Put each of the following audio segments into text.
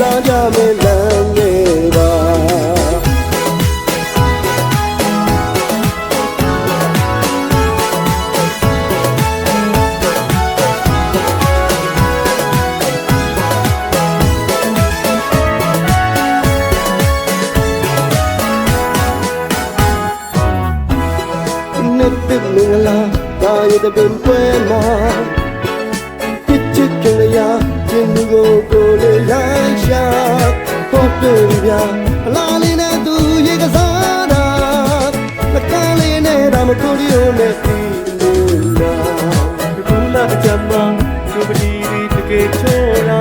राजा मिलन मेरा மின்னலா நான் இது பின்பேமா கிச்சு கிளையா சின்னுகோ ဖို့ပြပြဖလားလေးနဲ့သူရေကစားတာလက်ကလေးနဲ့ဒါမကိုရီယိုနဲ့ပြီးလို့လာကူလာကြမှာသူပတိတကယ်ချောလာ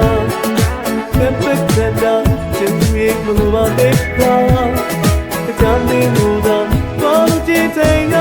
ကပ်ပက်တဲ့ချင်ရဲ့မလိုပါတဲ့ကာကြမ်းနေလို့သာဘာလို့ကြည့်တဲ့ငါပြောင်း